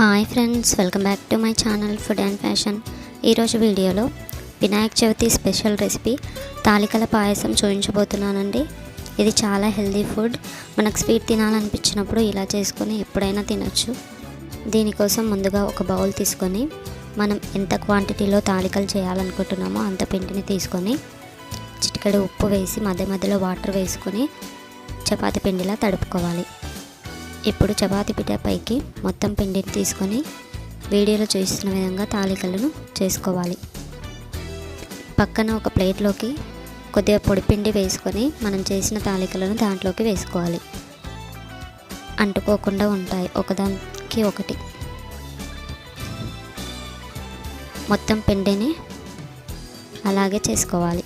Hi friends welcome back to my channel food and fashion ఈరోజు వీడియోలో Vinayaka Chavithi special recipe తాలికల పాయసం చూపించబోతున్నానండి. ఇది చాలా హెల్దీ ఫుడ్ మనకు స్వీట్ తినాలనిపించినప్పుడు ఇలా చేసుకొని ఎప్పుడైనా తినొచ్చు. దీనికోసం ముందుగా ఒక బౌల్ తీసుకొని మనం ఎంత క్వాంటిటీలో తాలికలు చేయాలనుకుంటున్నామో అంత పిండిని తీసుకొని చిటికెడు ఉప్పు వేసి మధ్య మధ్యలో వాటర్ వేసుకొని చపాతి పిండిలా తడుపుకోవాలి. ఇప్పుడు చపాతీ పిట పైకి మొత్తం పిండిని తీసుకొని వీడియోలో చూస్తున్న విధంగా తాలికలను చేసుకోవాలి. పక్కన ఒక ప్లేట్లోకి కొద్దిగా పొడిపిండి వేసుకొని మనం చేసిన తాలికలను దాంట్లోకి వేసుకోవాలి. అంటుకోకుండా ఉంటాయి ఒకదానికి ఒకటి. మొత్తం పిండిని అలాగే చేసుకోవాలి.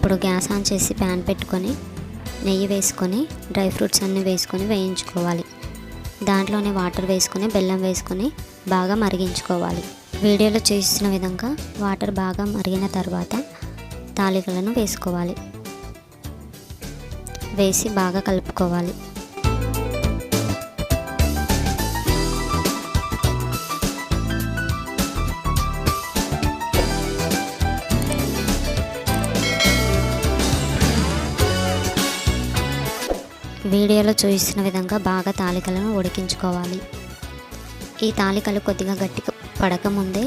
ఇప్పుడు గ్యాస్ ఆన్ చేసి ప్యాన్ పెట్టుకొని నెయ్యి వేసుకొని డ్రై ఫ్రూట్స్ అన్నీ వేసుకొని వేయించుకోవాలి. దాంట్లోనే వాటర్ వేసుకొని బెల్లం వేసుకొని బాగా మరిగించుకోవాలి. వీడియోలో చూసిన విధంగా వాటర్ బాగా మరిగిన తర్వాత తాలికలను వేసుకోవాలి. వేసి బాగా కలుపుకోవాలి. వీడియోలో చూపిస్తున్న విధంగా బాగా తాలికలను ఉడికించుకోవాలి. ఈ తాలికలు కొద్దిగా గట్టిగా పడకముందే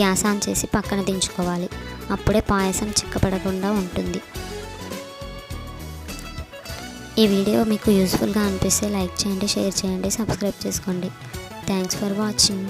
గ్యాస్ ఆన్ చేసి పక్కన దించుకోవాలి. అప్పుడే పాయసం చిక్కపడకుండా ఉంటుంది. ఈ వీడియో మీకు యూస్ఫుల్గా అనిపిస్తే లైక్ చేయండి షేర్ చేయండి సబ్స్క్రైబ్ చేసుకోండి. Thanks for watching.